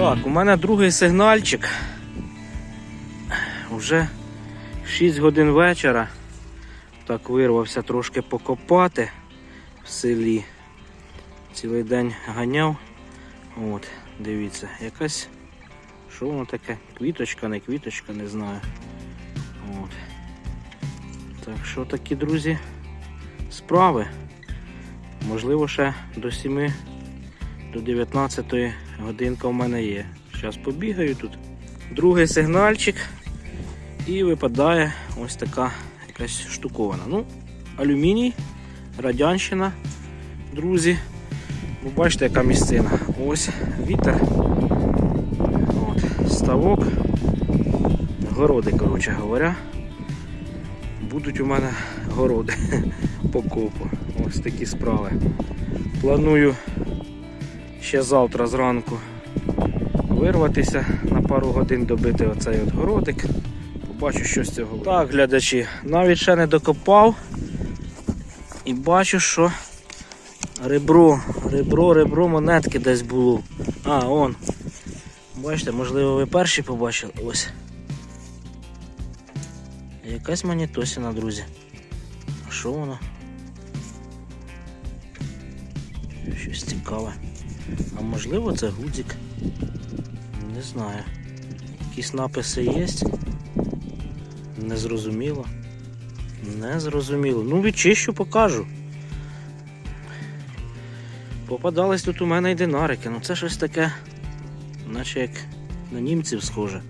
Так, у мене другий сигнальчик. Уже 6 годин вечора. Так вирвався трошки покопати в селі. Цілий день ганяв. От, дивіться, якась. Що воно таке? Квіточка, не квіточка, не знаю. От. Так що такі, друзі, справи. Можливо, ще до 7 до 19 годинка в мене є. Зараз побігаю тут. Другий сигнальчик. І випадає ось така якась штукована. Ну, алюміній, радянщина, друзі. Ви бачите, яка місцина. Ось вітер. От, ставок. Городи, коротше говоря. Будуть у мене городи по копу. Ось такі справи. Планую ще завтра зранку вирватися на пару годин добити оцей от городик. Побачу, що з цього. Так, глядачі, навіть ще не докопав. І бачу, що ребро, ребро, ребро монетки десь було. А, он. Бачите, можливо, ви перші побачили. Ось. Якась монетосіна, друзі. А що воно? Щось цікаве. А можливо це гудзик? Не знаю. Якісь написи є? Незрозуміло. Незрозуміло. Ну відчищу, покажу. Попадались тут у мене й динарики. Ну це щось таке, наче як на німців схоже.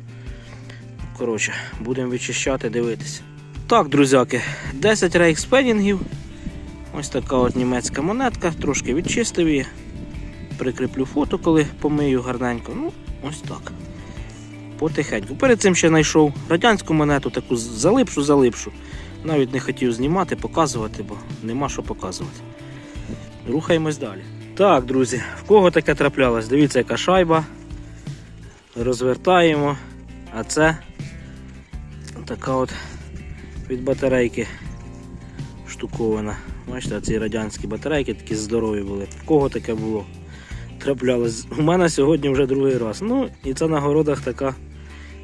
Коротше, будемо відчищати, дивитися. Так, друзяки, 10 рейхспенінгів. Ось така от німецька монетка, трошки відчистив її. Прикріплю фото, коли помию гарненько. Ну, ось так. Потихеньку. Перед цим ще знайшов радянську монету, таку залипшу, залипшу. Навіть не хотів знімати, показувати, бо нема що показувати. Рухаємось далі. Так, друзі, в кого таке траплялось? Дивіться, яка шайба. Розвертаємо. А це така от від батарейки штукована. Бачите, ці радянські батарейки такі здорові були. В кого таке було? Траплялось. У мене сьогодні вже другий раз. Ну, і це на городах така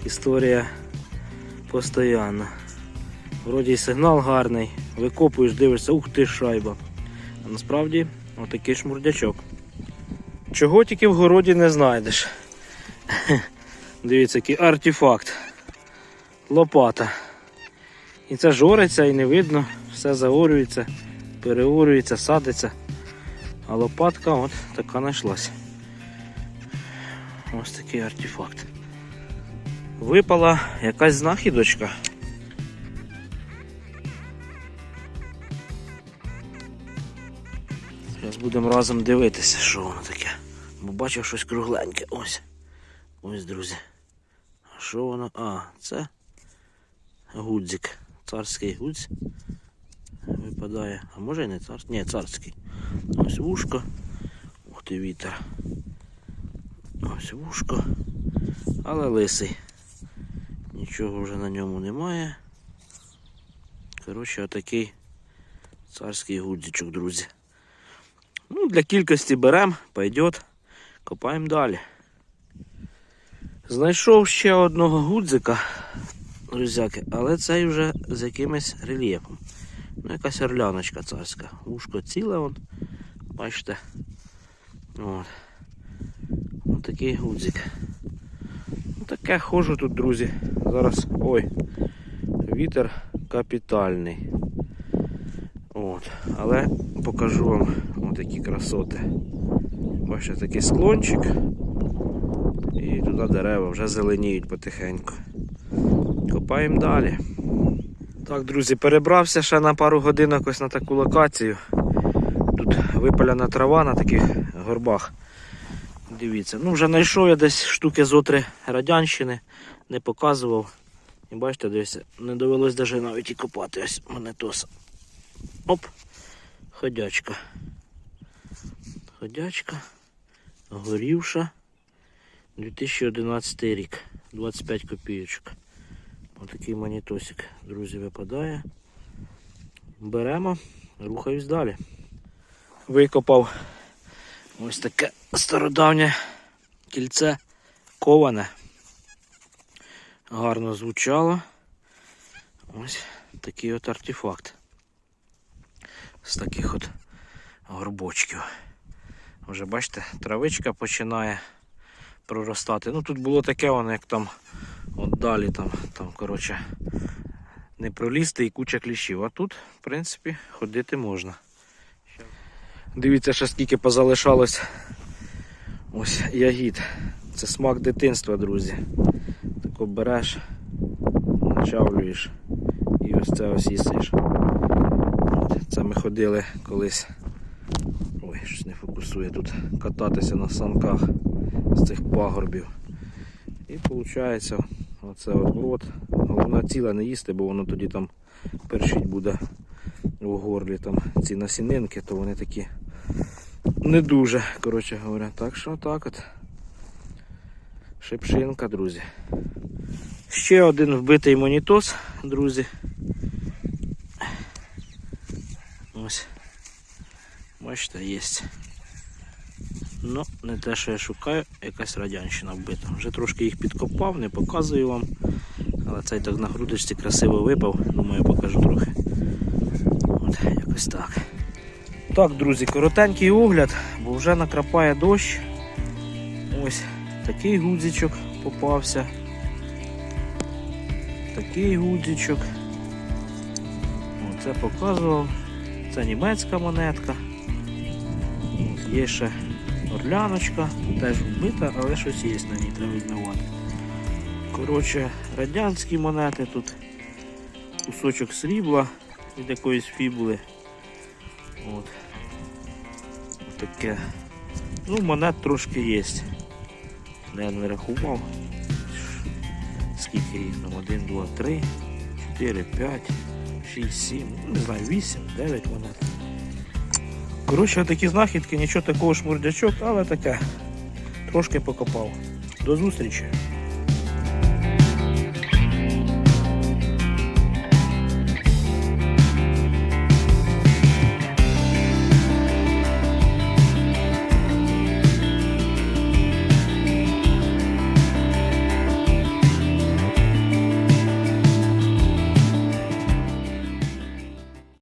історія постійна. Вроді сигнал гарний, викопуєш, дивишся, ух ти шайба. А насправді отакий шмурдячок. Чого тільки в городі не знайдеш. Дивіться, який артефакт. Лопата. І це жориться і не видно, все заорюється, переорюється, садиться. А лопатка от така знайшлася. Ось такий артефакт. Випала якась знахідочка. Зараз будемо разом дивитися, що воно таке. Бо бачив щось кругленьке. Ось. Ось, друзі. А що воно? А, це гудзик. Царський гудз. Випадає. А може і не царський? Ні, царський. Ось вушко. Ух ти вітер. Ось вушко. Але лисий. Нічого вже на ньому немає. Коротше, отакий царський гудзичок, друзі. Ну, для кількості беремо, пойдет. Копаємо далі. Знайшов ще одного гудзика, друзяки, але цей вже з якимось рельєфом. Ну, якась орляночка царська. Ушко ціле, вон. Бачите. От. Ось такий гудзик. Ну, таке ходжу тут, друзі. Зараз. Ой, вітер капітальний. От. Але покажу вам отакі красоти. Бачите, такий склончик. І туди дерева вже зеленіють потихеньку. Копаємо далі. Так, друзі, перебрався ще на пару годинок ось на таку локацію. Тут випаляна трава на таких горбах. Дивіться, ну вже знайшов я десь штуки зотри радянщини, не показував. І бачите, дивіться, не довелось навіть навіть і копати ось монетоса. Оп, ходячка. Ходячка, горівша. 2011 рік, 25 копійочок. Отакий монітосик, друзі, випадає. Беремо, рухаюсь далі. Викопав ось таке стародавнє кільце коване. Гарно звучало. Ось такий от артефакт. З таких от горбочків. Вже бачите, травичка починає проростати. Ну тут було таке, воно як там от далі там, там коротше, не пролізти і куча кліщів. А тут, в принципі, ходити можна. Дивіться, ще скільки позалишалось ось ягід. Це смак дитинства, друзі. Тако береш, начавлюєш і ось це ось їсиш. Це ми ходили колись. Ой, щось не фокусує тут кататися на санках з цих пагорбів. І виходить, оце от рот. Головне ціле не їсти, бо воно тоді там першить буде в горлі. Там ці насінинки, то вони такі не дуже, коротше говоря. Так що так от. Шипшинка, друзі. Ще один вбитий монітос, друзі. Ось. Бачите, є. Ну, не те, що я шукаю, якась радянщина вбита. Вже трошки їх підкопав, не показую вам. Але цей так на грудочці красиво випав. Думаю, покажу трохи. От, якось так. Так, друзі, коротенький огляд, бо вже накрапає дощ. Ось такий гудзичок попався. Такий гудзичок. Оце показував. Це німецька монетка. Є ще орляночка, теж вбита, але щось є на ній, треба відмивати. Коротше, радянські монети тут. Кусочок срібла від якоїсь фібули. От. Таке. Ну, монет трошки є. Я не рахував. Скільки їх там? 1, 2, 3, 4, 5, 6, 7, ну, не знаю, 8, 9 монет. Коротше, такі знахідки, нічого такого шмурдячок, але таке. Трошки покопав. До зустрічі!